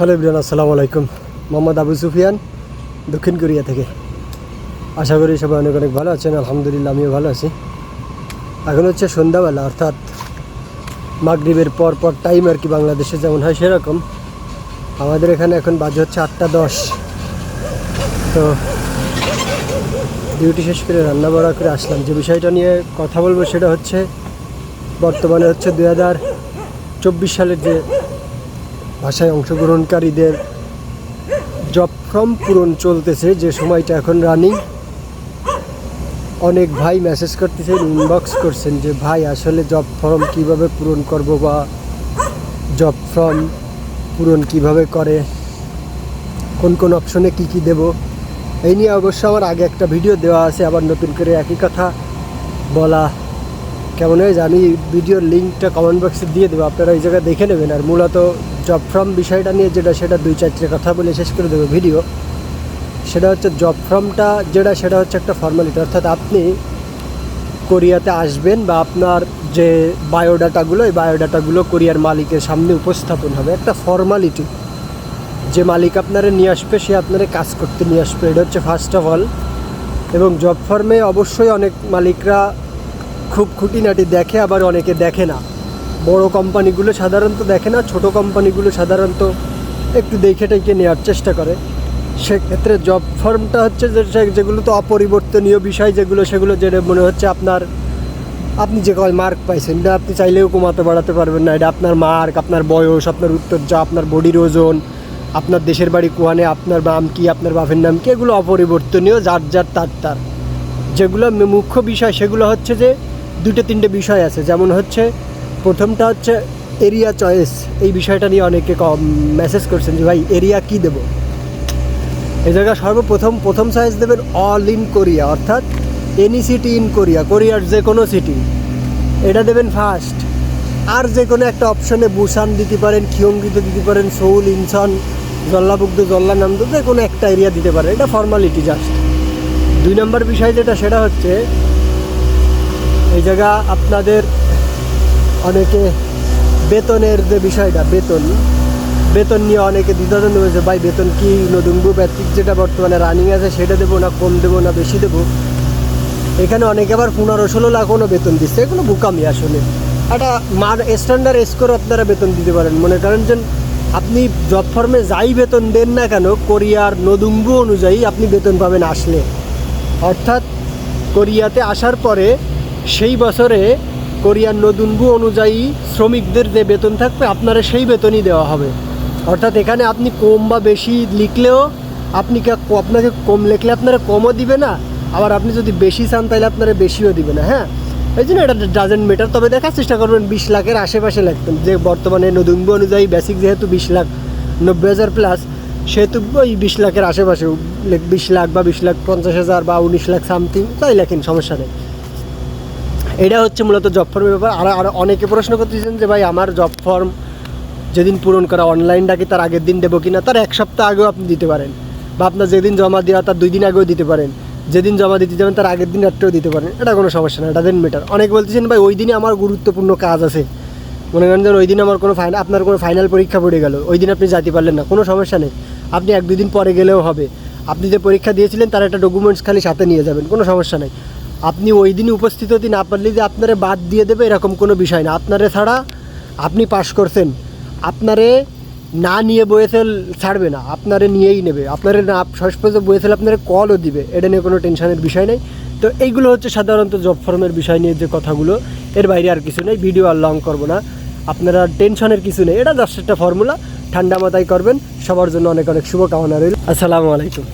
Hello ইবরান আসসালামু আলাইকুম। মোহাম্মদ আবু সুফিয়ান, দক্ষিণ কোরিয়া থেকে। আশা করি সবাই অনেক অনেক ভালো আছেন, আলহামদুলিল্লাহ আমিও ভালো আছি। এখন হচ্ছে সন্ধ্যাবেলা, অর্থাৎ মাগরিবের পর পর টাইম আর কি বাংলাদেশে যেমন হয় সেরকম। আমাদের এখানে এখন বাজে হচ্ছে আটটা দশ। তো ডিউটি শেষ করে রান্না বাড়া করে আসলাম। যে বিষয়টা নিয়ে কথা বলব সেটা হচ্ছে, বর্তমানে হচ্ছে দু হাজার চব্বিশ সালের যে ভাষায় অংশগ্রহণকারীদের জব ফর্ম পূরণ চলতেছে, যে সময়টা এখন রানিং অনেক ভাই মেসেজ করতেছেন ইনবক্স করছেন যে, ভাই, আসলে জব ফর্ম কীভাবে পূরণ করব বা জব ফর্ম পূরণ কীভাবে করে? কোন কোন অপশনে কি কি দেব? এই নিয়ে অবশ্য আমার আগে একটা ভিডিও দেওয়া আছে, আবার নতুন করে একই কথা বলা। কেমন হয় যে আমি ভিডিওর লিঙ্কটা কমেন্ট বক্সে দিয়ে দেবো, আপনারা ওই জায়গায় দেখে নেবেন। আর মূলত জব ফর্ম বিষয়টা নিয়ে যেটা সেটা দুই চারটে কথা বলে শেষ করে দেবো ভিডিও সেটা হচ্ছে জব ফর্মটা যেটা, সেটা হচ্ছে একটা ফর্মালিটি অর্থাৎ আপনি কোরিয়াতে আসবেন বা আপনার যে বায়োডাটাগুলো, এই বায়োডাটাগুলো কোরিয়ার মালিকের সামনে উপস্থাপন হবে। একটা ফর্মালিটি যে মালিক আপনারা নিয়ে আসবে, সে আপনারা কাজ করতে নিয়ে আসবে। এটা হচ্ছে ফার্স্ট অফ অল এবং জব ফর্মে অবশ্যই অনেক মালিকরা খুব খুঁটিনাটি দেখে, আবার অনেকে দেখে না। বড় কোম্পানিগুলো সাধারণত দেখে না, ছোট কোম্পানিগুলো সাধারণত একটু দেখে টেকে নেওয়ার চেষ্টা করে। সেক্ষেত্রে জব ফর্মটা হচ্ছে যে যেগুলো তো অপরিবর্তনীয় বিষয় যেগুলো, সেগুলো যেটা মনে হচ্ছে আপনার, আপনি যে কয় মার্ক পাইছেন, এটা আপনি চাইলেও কমাতে বাড়াতে পারবেন না। এটা আপনার মার্ক আপনার বয়স, আপনার উত্তরজা আপনার বডির ওজন, আপনার দেশের বাড়ি কোয়ানে, আপনার নাম কি, আপনার বাপের নাম কি, এগুলো অপরিবর্তনীয়, যার যার তার তার। যেগুলো মুখ্য বিষয়, সেগুলো হচ্ছে যে দুটো তিনটে বিষয় আছে। যেমন হচ্ছে প্রথমটা হচ্ছে এরিয়া চয়েস এই বিষয়টা নিয়ে অনেকে কম মেসেজ করছেন যে, ভাই এরিয়া কি দেব? এই জায়গায় সর্বপ্রথম, প্রথম চয়েস দেবেন অল ইন কোরিয়া অর্থাৎ এনি সিটি ইন কোরিয়া কোরিয়ার যে কোনো সিটি এটা দেবেন ফার্স্ট আর যে কোনো একটা অপশনে বুসান দিতে পারেন খিয়ঙ্গিতে দিতে পারেন সৌল ইনসন জল্লাবুগ্ধ জল্লানান্দ যে কোনো একটা এরিয়া দিতে পারেন। এটা ফর্মালিটি জাস্ট দুই নম্বর বিষয় যেটা, সেটা হচ্ছে, এই জায়গা আপনাদের অনেকে বেতনের যে বিষয়টা, বেতন বেতন নিয়ে অনেকে দ্বিধাদ্বন্দ্ব হয়েছে ভাই, বেতন কি নদুম্বু ব্যক্তিক যেটা বর্তমানে রানিং আছে সেটা দেবো না, কম দেবো না, বেশি দেবো? এখানে অনেকে আবার পনেরো ষোলো লাখও বেতন দিচ্ছে। এগুলো বুকামি আসলে। একটা মান স্ট্যান্ডার্ড স্কোর আপনারা বেতন দিতে পারেন। মনে করেন যে আপনি জব ফর্মে যাই বেতন দেন না কেন কোরিয়ার নদুম্বু অনুযায়ী আপনি বেতন পাবেন আসলে। অর্থাৎ কোরিয়াতে আসার পরে সেই বছরে কোরিয়ার নদুম্বু অনুযায়ী শ্রমিকদের যে বেতন থাকবে, আপনারা সেই বেতনই দেওয়া হবে। অর্থাৎ এখানে আপনি কম বা বেশি লিখলেও আপনি আপনাকে কম লিখলে আপনারা কমও দিবে না, আবার আপনি যদি বেশি চান তাহলে আপনারা বেশিও দিবে না হ্যাঁ? এই জন্য এটা ডাজেন্ট মেটার তবে দেখার চেষ্টা করবেন, বিশ লাখের আশেপাশে লিখতেন যে বর্তমানে নদুম্বু অনুযায়ী বেসিক যেহেতু বিশ লাখ, নব্বই হাজার প্লাস সেহেতু ওই বিশ লাখের আশেপাশে বিশ লাখ বা বিশ লাখ পঞ্চাশ হাজার বা উনিশ লাখ সামথিং তাই লেখেন, সমস্যা নেই। এটা হচ্ছে মূলত জব ফর্মের ব্যাপার। আর আর অনেকে প্রশ্ন করতেছেন যে, ভাই, আমার জব ফর্ম যেদিন পূরণ করা অনলাইন ডাকি তার আগের দিন দেবো কিনা? তার এক সপ্তাহ আগেও আপনি দিতে পারেন। বা আপনার যেদিন জমা দেওয়া, তার দুই দিন আগেও দিতে পারেন। যেদিন জমা দিতে যাবেন, তার আগের দিন রাত্রেও দিতে পারেন। এটা কোনো সমস্যা না, এটা দেন মেটার অনেক বলতেছেন, ভাই, ওই দিনে আমার গুরুত্বপূর্ণ কাজ আছে। মনে করেন যে, ওই দিন আমার কোনো ফাইনাল আপনার কোনো ফাইনাল পরীক্ষা পড়ে গেল। ওই দিন আপনি যেতে পারলেন না। কোনো সমস্যা নেই। আপনি এক দুই দিন পরে গেলেও হবে। আপনি যে পরীক্ষা দিয়েছিলেন, তার একটা ডকুমেন্টস খালি সাথে নিয়ে যাবেন। কোনো সমস্যা নেই। আপনি ওই দিনই উপস্থিত হতে না পারলে যে আপনারে বাদ দিয়ে দেবে এরকম কোনো বিষয় না। আপনারে ছাড়া আপনি পাশ করছেন। আপনারে না নিয়ে বয়েছেল ছাড়বে না। আপনারে নিয়েই নেবে। আপনারে না শেষ পর্যন্ত আপনারে কলও দিবে। এটা নিয়ে কোনো টেনশনের বিষয় নেই। তো এইগুলো হচ্ছে সাধারণত জব ফর্মের বিষয় নিয়ে যে কথাগুলো। এর বাইরে আর কিছু নেই। ভিডিও আর লং করব না। আপনারা টেনশনের কিছু নেই। এটা জাস্ট একটা ফর্মুলা ঠান্ডা মাথায় করবেন। সবার জন্য অনেক অনেক শুভকামনা রইল। আসসালামু আলাইকুম।